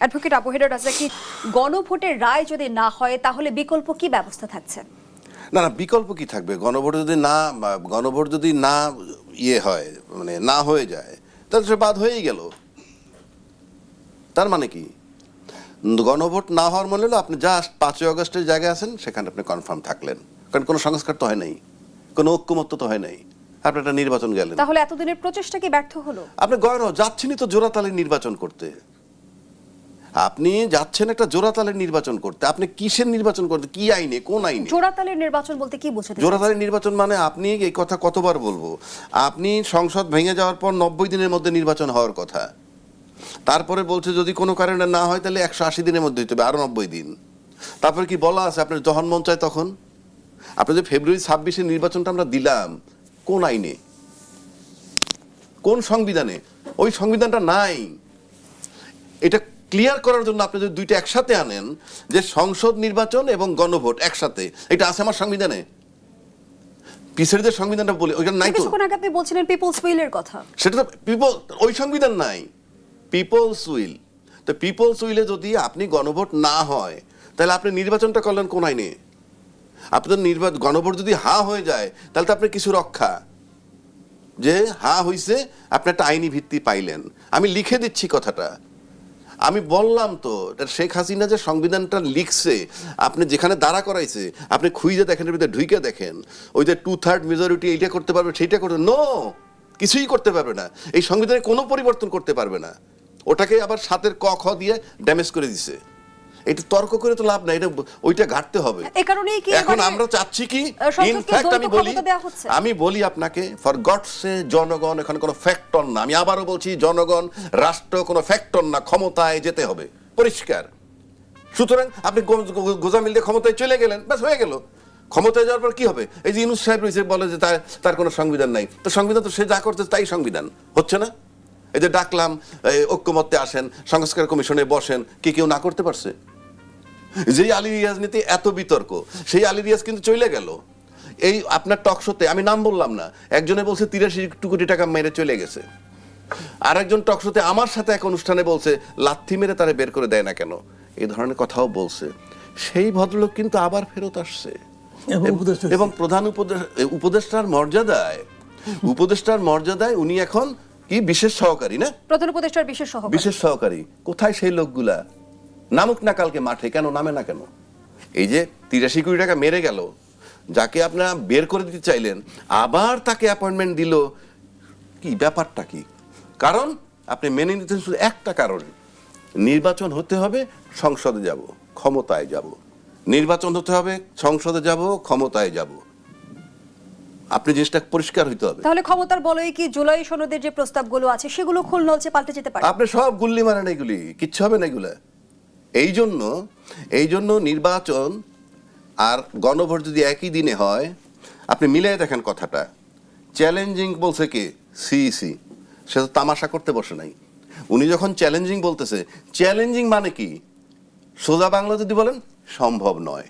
Advocate আবহের রাজাকি গণভোটের রায় যদি না হয় তাহলে বিকল্প কি ব্যবস্থা থাকছে? না না বিকল্প কি থাকবে? গণভোট যদি না গণভোট যদি না ইয়ে হয় মানে না হয়ে যায় তাহলে সে বাদ হয়েই গেল। তার মানে কি? গণভোট না হওয়ার মনে হলো আপনি জাস্ট পাঁচই অগস্টের জায়গায় আছেন সেখানে আপনি কনফার্ম থাকলেন। কারণ কোনো সংস্কার তো হয় নাই কোনো ঐক্যমত্য তো হয় নাই। আপনি একটা নির্বাচন গেলেন। তাহলে এতদিনের প্রচেষ্টা কি ব্যর্থ হলো? আপনি গয়ন যাচ্ছেনই তো জোড়াতালের নির্বাচন করতে। আপনি যাচ্ছেন একটা জোড়াতালের নির্বাচন করতে। আপনি কিসের নির্বাচন করতে? কি আইনে? কোন আইনে? জোড়াতালের নির্বাচন বলতে কি বোঝাতে জোড়াতালি নির্বাচন মানে আপনি এই কথা কতবার বলব? আপনি সংসদ ভেঙে যাওয়ার পর নব্বই দিনের মধ্যে নির্বাচন হওয়ার কথা। তারপরে বলছে যদি কোনো কারণে না হয় তাহলে একশো আশি দিনের মধ্যে হতে হবে আরও নব্বই দিন। তারপরে কি বলা আছে আপনার যখন মন চায় তখন? আপনি যে ফেব্রুয়ারি ছাব্বিশে নির্বাচনটা আমরা দিলাম কোন আইনে? কোন সংবিধানে? ওই সংবিধানটা নাই। এটা ক্লিয়ার করার জন্য আপনি যদি দুইটা একসাথে আনেন যে সংসদ নির্বাচন এবং গণভোট একসাথে এটা আছে আমার সংবিধানে? পিসের যে সংবিধানটা বলি ওইটা নাই তো? কিছুক্ষণ আগে আপনি বলছিলেন পিপলস উইলের কথা। সেটা তো পিপল ওই সংবিধান নাই। পিপলস উইল তো পিপলস উইলে যদি আপনি গণভোট না হয় তাহলে আপনি নির্বাচনটা করলেন কোন আইনে? আপনি তো নির্বাচন গণভোট যদি হা হয়ে যায় তাহলে তো আপনি কিছু রক্ষা। যে হা হইছে আপনি একটা আইনি ভিত্তি পাইলেন। আমি লিখে দিচ্ছি কথাটা। আমি বললাম তো শেখ হাসিনা যে সংবিধানটা লিখছে, আপনি যেখানে দাঁড়া করাইছে, আপনি খুঁজে দেখেন ভিতরে ঢুইকে দেখেন, ওই যে টু থার্ড মেজরিটি এইটা করতে পারবে, সেইটা করতে নো কিছুই করতে পারবে না। এই সংবিধানে কোনো পরিবর্তন করতে পারবে না। ওটাকে আবার সাতের ক, খ দিয়ে ড্যামেজ করে দিছে। এটা তর্ক করে তো লাভ নাই এটা ওইটা ঘাটতে হবে। এখন আমরা চাচ্ছি কি? ইনফ্যাক্ট আমি বলি? আমি বলি আপনাকে ফর গডসে জনগণ এখানে কোনো ফ্যাক্টর না। আমি আবারও বলছি জনগণ রাষ্ট্র কোনো ফ্যাক্টর না ক্ষমতায় যেতে হবে। পরিষ্কার। সুতরাং আপনি গোজামিল দিয়ে ক্ষমতায় চলে গেলেন ব্যাস হয়ে গেল। ক্ষমতায় যাওয়ার পর কি হবে? এই যে ইউনুস সাহেব রয়েছে বলে যে তার তার কোনো সংবিধান নাই। তো সংবিধান তো সে যা করতে তাই সংবিধান। হচ্ছে না? এই যে ডাকলাম ঐক্যমত্যে আসেন সংস্কার কমিশনে বসেন কি কেউ না করতে পারছে? যেই আলী রিয়াজ নীতি এত বিতর্ক সেই আলী রিয়াজ কিন্তু চলে গেল। এই আপনার টকশোতে আমি নাম বললাম না একজনে বলছে তিরাশি কোটি টাকা মেরে চলে গেছে। আর একজন টকশোতে আমার সাথে এক অনুষ্ঠানে বলছে লাথি মেরে তারে বের করে দেয় না কেন? এই ধরনের কথাও বলছে। সেই ভদ্রলোক কিন্তু আবার ফেরত আসছে। এবং প্রধান উপদেষ্টার মর্যাদায় উপদেষ্টার মর্যাদায় উনি এখন কি? বিশেষ সহকারী না? প্রধান উপদেষ্টার বিশেষ সহকারী। বিশেষ সহকারী। কোথায় সেই লোকগুলা? নামুক না কালকে মাঠে কেন নামে না কেন? এই যে তিরাশি কোটি টাকা মেরে গেল যাকে আপনারা বের করে দিতে চাইলেন আবার তাকে অ্যাপয়েন্টমেন্ট দিল কি ব্যাপারটা কি? কারণ আপনি মেনে নিতেন শুধু একটা কারণ। নির্বাচন হতে হবে সংসদে যাব ক্ষমতায় যাব। নির্বাচন হতে হবে সংসদে যাব ক্ষমতায় যাব। আপনি জিনিসটা পরিষ্কার হইতে হবে। তাহলে ক্ষমতার বলয় কি জুলাই সনদের যে প্রস্তাবগুলো আছে সেগুলো খুল নলচে পাল্টে যেতে পারে? আপনি সব গুল্লি মারেন এগুলি কিচ্ছু হবে না এগুলা। এই জন্য এই জন্য নির্বাচন আর গণভোট যদি একই দিনে হয়, আপনি মিলিয়ে দেখেন কথাটা। চ্যালেঞ্জিং বলছে কে? সিইসি। সে তো তামাশা করতে বসে নাই। উনি যখন চ্যালেঞ্জিং বলতেছে, চ্যালেঞ্জিং মানে কি? সোজা বাংলা যদি বলেন, সম্ভব নয়।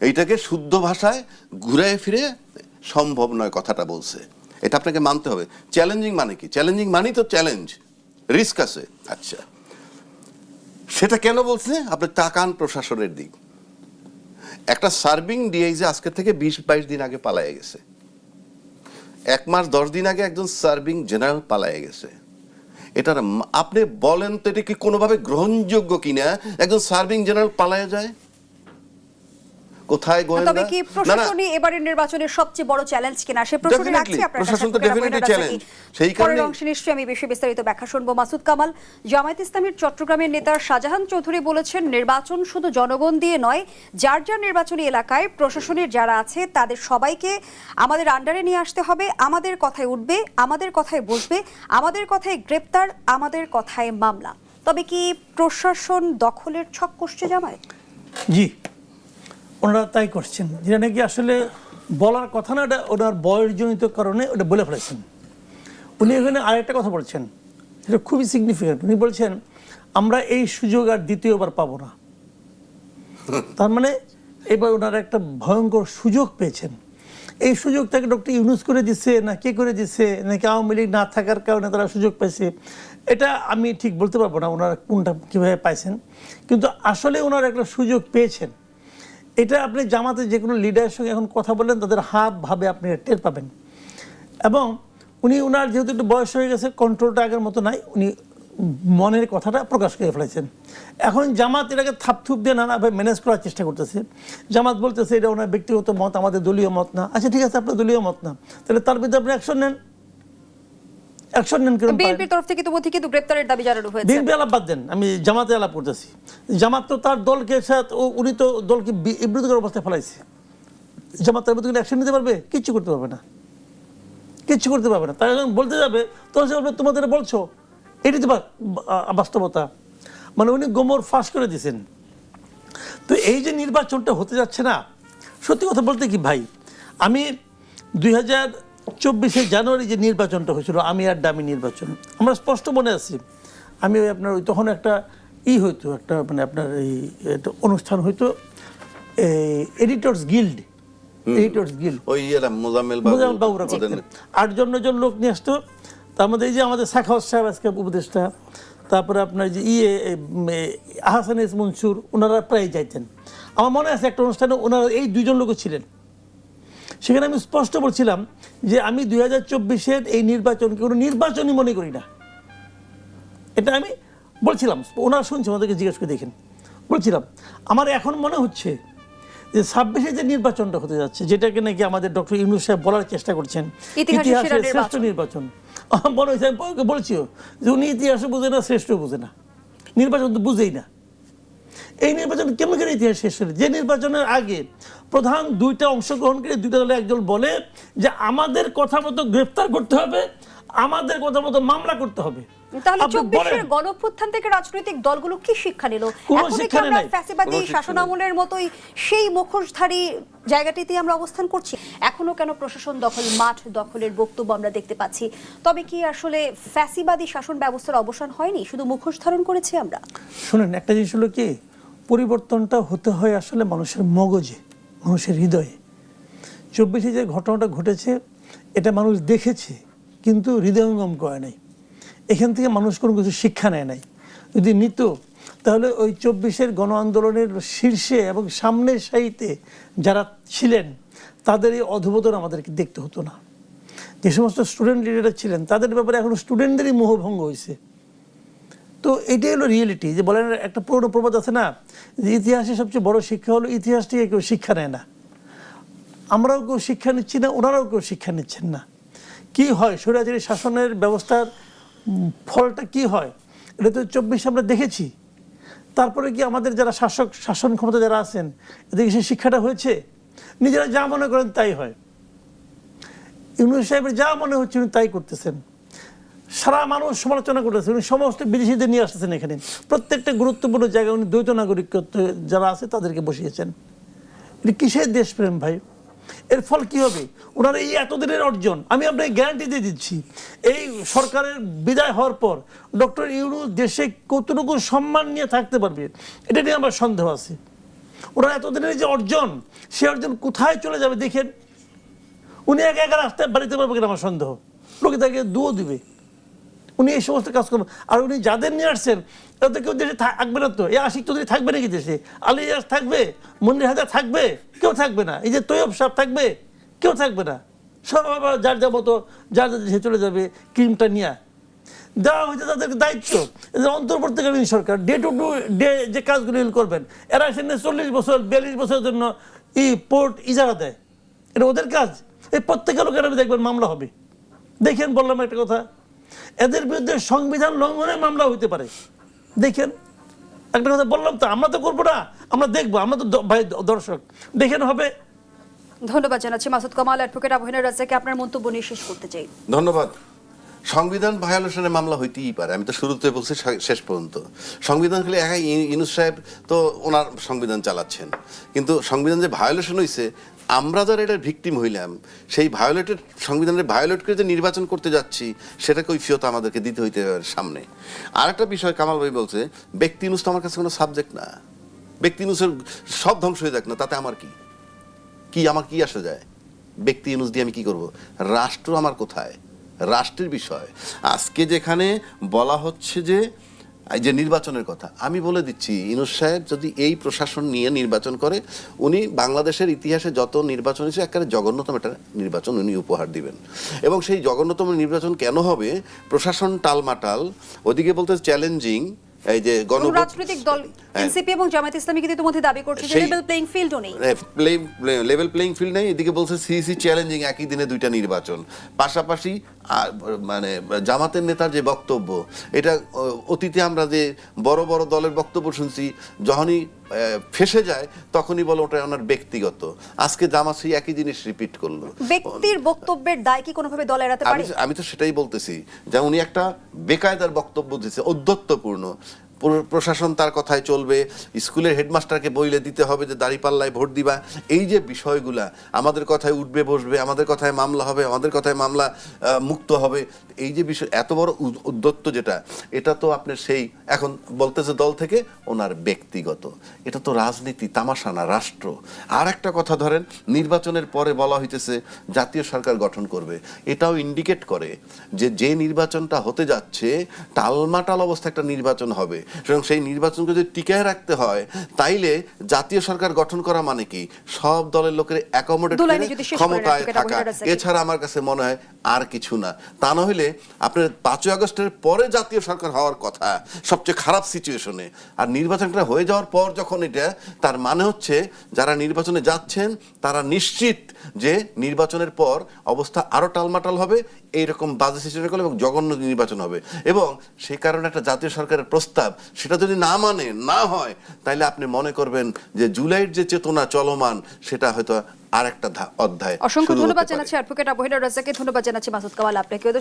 এইটাকে শুদ্ধ ভাষায় ঘুরে ফিরে সম্ভব নয় কথাটা বলছে। এটা আপনাকে মানতে হবে। চ্যালেঞ্জিং মানে কি? চ্যালেঞ্জিং মানেই তো চ্যালেঞ্জ। রিস্ক আছে। আচ্ছা। সেটা কেন বলছে? আপনি তাকান প্রশাসনের দিক। একটা সার্ভিং ডিআইজি আজকে থেকে বিশ বাইশ দিন আগে পালায়ে গেছে। এক মাস দশ দিন আগে একজন সার্ভিং জেনারেল পালায়ে গেছে। এটার আপনি বলেন তো এটা কি কোনোভাবে গ্রহণযোগ্য কিনা? একজন সার্ভিং জেনারেল পালায়ে যায়? কোথায় গোয়েন্দা? তবে কি প্রশাসনই এবারের নির্বাচনের সবচেয়ে বড় চ্যালেঞ্জ কিনা সে প্রশ্নে রাখছি আপনার প্রশাসন তো challenge। কি? সেই কারণেই- অংশে নিশ্চয়ই আমি বেশি বিস্তারিত ব্যাখ্যা শুনব। মাসুদ কামাল জামায়াত ইসলামের চট্টগ্রামের নেতা শাহজাহান চৌধুরী বলেছেন নির্বাচন শুধু জনগণ দিয়ে নয় যার যার নির্বাচনী এলাকায় প্রশাসনের যারা আছে তাদের সবাইকে আমাদের আন্ডারে নিয়ে আসতে হবে। আমাদের কথায় উঠবে আমাদের কথায় বসবে আমাদের কথায় গ্রেপ্তার আমাদের কথায় মামলা। তবে কি প্রশাসন দখলের ছক কষছে জামায়াত? জি। ওনারা তাই করছেন। যেটা নাকি আসলে বলার কথা না, এটা ওনার বয়সজনিত কারণে ওটা বলে ফেলেছেন। উনি এখানে আরেকটা কথা বলছেন, সেটা খুবই সিগনিফিকেন্ট উনি বলছেন, আমরা এই সুযোগ আর দ্বিতীয়বার পাবো না। তার মানে এবার ওনারা একটা ভয়ঙ্কর সুযোগ পেয়েছেন। এই সুযোগ তাকে ডক্টর ইউনুস করে দিচ্ছে না কে করে দিচ্ছে নাকি আওয়ামী লীগ না থাকার কারণে তারা সুযোগ পাইছে এটা আমি ঠিক বলতে পারব না ওনারা কোনটা কীভাবে পাইছেন। কিন্তু আসলে ওনারা একটা সুযোগ পেয়েছেন। এটা আপনি জামাতে যে কোনো লিডারের সঙ্গে এখন কথা বললেন, তাদের হাব ভাবে আপনি টের পাবেন। এবং উনি ওনার যেহেতু একটু বয়স হয়ে গেছে কন্ট্রোলটা আগের মতো নাই, উনি মনের কথাটা প্রকাশ করে ফেলেছেন। এখন জামাত এটাকে থাপথুপ দিয়ে নানাভাবে ম্যানেজ করার চেষ্টা করতেছে। জামাত বলতেছে, এটা ওনার ব্যক্তিগত মত, আমাদের দলীয় মত না। আচ্ছা ঠিক আছে, আপনার দলীয় মত না। তাহলে তার বিরুদ্ধে আপনি অ্যাকশন নেন। অ্যাকশন নেন কেন বিএনপির তরফ থেকে ইতিমধ্যে কিন্তু গ্রেপ্তারের দাবি জানানো হয়েছে। বিএনপি আলাপ বাদ দেন আমি জামাতে আলাপ করতেছি। জামাত তো তার দলকে সাথে উনি তো দলকে বিব্রতকর অবস্থায় ফেলাইছে। জামাত তার বিরুদ্ধে অ্যাকশন নিতে পারবে? কিচ্ছু করতে পারবে না। কিচ্ছু করতে পারবে না। তারা যখন বলতে যাবে তখন সে বলবে তোমাদের বলছো? এটি তো বাস্তবতা। মানে উনি গোমর ফাঁস করে দিয়েছেন। তো এই যে নির্বাচনটা হতে যাচ্ছে না সত্যি কথা বলতে কি ভাই? আমি দুই হাজার চব্বিশে জানুয়ারি যে নির্বাচনটা হয়েছিল আমি আর ডামি নির্বাচন। আমরা স্পষ্ট মনে আছি। আমি ওই আপনার ওই তখন একটা ই হইতো একটা মানে আপনার এই একটা অনুষ্ঠান হইতো এডিটর্স গিল্ড এডিটর্স গিল্ড ওই ইয়েরা মোজাম্মেল মোজাম্মেল বাবুরা করতেন। আটজন নজন লোক নিয়ে আসতো। তার মধ্যে এই যে আমাদের সাখাওয়াত সাহেব আজকে উপদেষ্টা তারপরে আপনার যে ইয়ে আহসান ইস মনসুর ওনারা প্রায় যাইতেন। আমার মনে আছে একটা অনুষ্ঠানে ওনারা এই দুজন লোকও ছিলেন। সেখানে আমি স্পষ্ট বলছিলাম যে আমি দুই হাজার চব্বিশের এই নির্বাচনকে কোনো নির্বাচনই মনে করি না। এটা আমি বলছিলাম ওনারা শুনছে ওনাদেরকে জিজ্ঞেস করে দেখেন। বলছিলাম আমার এখন মনে হচ্ছে যে ছাব্বিশে যে নির্বাচনটা হতে যাচ্ছে যেটাকে নাকি আমাদের ডক্টর ইউনুস সাহেব বলার চেষ্টা করছেন ইতিহাসের শ্রেষ্ঠ নির্বাচন। নির্বাচন। মনে হয়েছে আমি বলছিও যে উনি ইতিহাসও বুঝে না শ্রেষ্ঠ বুঝে না। নির্বাচন তো বুঝেই না। এই নির্বাচন কেমন করে ইতিহাস শেষ হলে? যে নির্বাচনের আগে প্রধান দুইটা অংশগ্রহণকারী, দুইটা দলে একজন বলে যে আমাদের কথা মতো গ্রেফতার করতে হবে, আমাদের কথা মতো মামলা করতে হবে। তাহলে চব্বিশের। গণঅভ্যুত্থান থেকে রাজনৈতিক দলগুলো কি শিক্ষা নিল? এখন কি আমরা ফ্যাসিবাদী কোনো শিক্ষা শাসন নেই। আমলের মতোই সেই মুখোশধারী জায়গাটিতে আমরা অবস্থান করছি। এখনও কেন প্রশাসন দখল মাঠ দখলের বক্তব্য আমরা দেখতে পাচ্ছি। তবে কি আসলে ফ্যাসিবাদী শাসন ব্যবস্থার অবসান হয়নি? শুধু মুখোশ ধারণ করেছি আমরা। শুনেন একটা জিনিস হলো কি? পরিবর্তনটা হতে হয় আসলে মানুষের মগজে মানুষের হৃদয়ে। চব্বিশে যে ঘটনাটা ঘটেছে এটা মানুষ দেখেছে কিন্তু হৃদয়ঙ্গম করে নাই। এখান থেকে মানুষ কোনো কিছু শিক্ষা নেয় নাই। যদি নিত, তাহলে ওই চব্বিশের গণ আন্দোলনের শীর্ষে এবং সামনের সারিতে যারা ছিলেন, তাদের এই অধবোধন আমাদেরকে দেখতে হতো না। যে সমস্ত স্টুডেন্ট লিডাররা ছিলেন, তাদের ব্যাপারে এখন স্টুডেন্টদেরই মোহভঙ্গ হয়েছে। তো এটাই হলো রিয়েলিটি যে বলেন একটা পুরনো প্রবাদ আছে না, যে ইতিহাসের সবচেয়ে বড় শিক্ষা হলো ইতিহাস থেকে কেউ শিক্ষা নেয় না। আমরাও কেউ শিক্ষা নিচ্ছি না, ওনারাও কেউ শিক্ষা নিচ্ছেন না। কি হয়? স্বৈরাচারী শাসনের ব্যবস্থার ফলটা কি হয়? এটা তো চব্বিশ আমরা দেখেছি। তারপরে কি আমাদের যারা শাসক, শাসন ক্ষমতা যারা আছেন এদিকে সেই শিক্ষাটা হয়েছে? নিজেরা যা মনে করেন তাই হয়। ইউনুস সাহেবের যা মনে হচ্ছে উনি তাই করতেছেন। সারা মানুষ সমালোচনা করতেছে। উনি সমস্ত বিদেশিদের নিয়ে আসতেছেন এখানে। প্রত্যেকটা গুরুত্বপূর্ণ জায়গায় উনি দ্বৈত নাগরিকত্ব যারা আছে তাদেরকে বসিয়েছেন। এটা কিসের দেশপ্রেম ভাই? এর ফল কি হবে? ওনার এই এতদিনের অর্জন, আমি আপনাকে গ্যারান্টি দিয়ে দিচ্ছি। এই সরকারের বিদায় হওয়ার পর ডক্টর ইউরু দেশে কতটুকু সম্মান নিয়ে থাকতে পারবে, এটা নিয়ে আমার সন্দেহ আছে। ওনার এতদিনের যে অর্জন, সে অর্জন কোথায় চলে যাবে দেখেন? উনি একা একা রাস্তায় বাড়িতে পারবে কিনা আমার সন্দেহ। লোকে তাকে দুও দিবে। উনি এই সমস্ত কাজ করবেন। আর উনি যাদের নিয়ে আসছেন তাদের কেউ দেশে থাকবে না তো এই আশিক চৌধুরী থাকবে নাকি দেশে? আলী ইয়াস থাকবে? মন্দির হাজার থাকবে? কেউ থাকবে না। এই যে তৈয়ব সাহেব থাকবে? কেউ থাকবে না। সব আবার যার যা মতো, যার যার দেশে চলে যাবে, ক্রিমটা নিয়ে দেওয়া হয়েছে তাদেরকে দায়িত্ব। অন্তর্বর্তীকালীন সরকার ডে টু ডু ডে যে কাজগুলি করবেন, এরা এখানে চল্লিশ বছর, বিয়াল্লিশ বছরের জন্য ই পোর্ট ইজারা দেয়। এটা ওদের কাজ। এই প্রত্যেকের লোকের দেখবেন মামলা হবে। দেখেন বললাম একটা কথা। এদের বিরুদ্ধে সংবিধান লঙ্ঘনের মামলা হইতে পারে। দেখেন একটা কথা বললাম তো আমরা তো করব না আমরা দেখব আমরা তো ভাই দর্শক। দেখেন হবে। ধন্যবাদ জানাচ্ছি মাসুদ কামাল অ্যাডভোকেট আবহিনা রাজ্জাকে আপনার মন্তব্য নিয়ে শেষ করতে চাই? ধন্যবাদ। সংবিধান ভায়োলেশনের মামলা হইতেই পারে আমি তো শুরুতে বলছি শেষ পর্যন্ত। সংবিধান খেলে একাই ই- ইউনুস সাহেব তো ওনার সংবিধান চালাচ্ছেন। কিন্তু সংবিধান যে ভায়োলেশন হয়েছে আমরা যারা এটার ভিকটিম হইলাম, সেই ভায়োলেটের সংবিধানের ভায়োলেট করে যে নির্বাচন করতে যাচ্ছি সেটা কৈফিয়ত আমাদেরকে দিতে হইতে সামনে। আর একটা বিষয় কামাল ভাই বলছে, ব্যক্তি ইউনুস তো আমার কাছে কোনো সাবজেক্ট না। ব্যক্তি ইউনুসের সব ধ্বংস হয়ে যাক না, তাতে আমার কি? কি আমার কি আসা যায়? ব্যক্তি ইউনুস দিয়ে আমি কি করব? রাষ্ট্র আমার কোথায়? রাষ্ট্রের বিষয়। আজকে যেখানে বলা হচ্ছে যে যে নির্বাচনের কথা আমি বলে দিচ্ছি ইনুস সাহেব যদি এই প্রশাসন নিয়ে নির্বাচন করে উনি বাংলাদেশের ইতিহাসে যত নির্বাচন হয়েছে একেবারে জঘন্যতম একটা নির্বাচন উনি উপহার দিবেন। এবং সেই জঘন্যতম নির্বাচন কেন হবে? প্রশাসন টালমাটাল ওদিকে বলতে চ্যালেঞ্জিং এই যে এবং গণভোট রাজনৈতিক দল হ্যাঁ। এনসিপি এবং জামায়াত ইসলামী কিন্তু ইতিমধ্যে দাবি করছে যে লেভেল প্লেইং ফিল্ডও নেই। লেভেল প্লেইং ফিল্ড নেই এদিকে বলছে সিইসি চ্যালেঞ্জিং একই দিনে দুইটা নির্বাচন। পাশাপাশি মানে জামাতের নেতার যে বক্তব্য এটা অতীতে আমরা যে বড় বড় দলের বক্তব্য শুনছি যখনই ফেসে যায় তখনই বলো ওটা ওনার ব্যক্তিগত। আজকে জামাত সেই একই জিনিস রিপিট করল। ব্যক্তির বক্তব্যের দায় কি কোনোভাবে দল এড়াতে পারে? আমি তো সেটাই বলতেছি যে উনি একটা বেকায়দার বক্তব্য দিয়েছে প্র- প্রশাসন তার কথায় চলবে, স্কুলের হেডমাস্টারকে বইলে দিতে হবে যে দাঁড়িপাল্লায় ভোট দিবা। এই যে বিষয়গুলা, আমাদের কথায় উঠবে, বসবে, আমাদের কথায় মামলা হবে, আমাদের কথায় মামলা মুক্ত হবে, এই যে বিষয়, এত বড় উদ- উদ্যত্ত যেটা, এটা তো আপনার সেই, এখন বলতেছে দল থেকে, ওনার ব্যক্তিগত। এটা তো রাজনীতি, তামাশা না, রাষ্ট্র। আর একটা কথা ধরেন, নির্বাচনের পরে বলা হইতেছে, জাতীয় সরকার গঠন করবে। এটাও ইন্ডিকেট করে যে যে নির্বাচনটা হতে যাচ্ছে, টালমাটাল অবস্থা একটা নির্বাচন হবে। সুতরাং সেই নির্বাচনকে যদি টিকায় রাখতে হয় তাইলে জাতীয় সরকার গঠন করা মানে কি? সব দলের লোকের অ্যাকোমোডেট ক্ষমতায় থাকা। এছাড়া আমার কাছে মনে হয় আর কিছু না। তা না হলে আপনার পাঁচই আগস্টের পরে জাতীয় সরকার হওয়ার কথা সবচেয়ে খারাপ সিচুয়েশনে আর নির্বাচনটা হয়ে যাওয়ার পর যখন এটা তার মানে হচ্ছে যারা নির্বাচনে যাচ্ছেন তারা নিশ্চিত যে নির্বাচনের পর অবস্থা আরও টালমাটাল হবে এইরকম বাজে সিচুয়েশন করলে এবং জঘন্য নির্বাচন হবে। এবং সেই কারণে একটা জাতীয় সরকারের প্রস্তাব সেটা যদি না মানে না হয় তাহলে আপনি মনে করবেন যে জুলাইয়ের যে চেতনা চলমান সেটা হয়তো আর একটা অধ্যায় অসংখ্য ধন্যবাদ। জানাচ্ছি অ্যাডভোকেট আবহিনা রাজাকে ধন্যবাদ জানাচ্ছি মাসুদ কামাল আপনাকেও।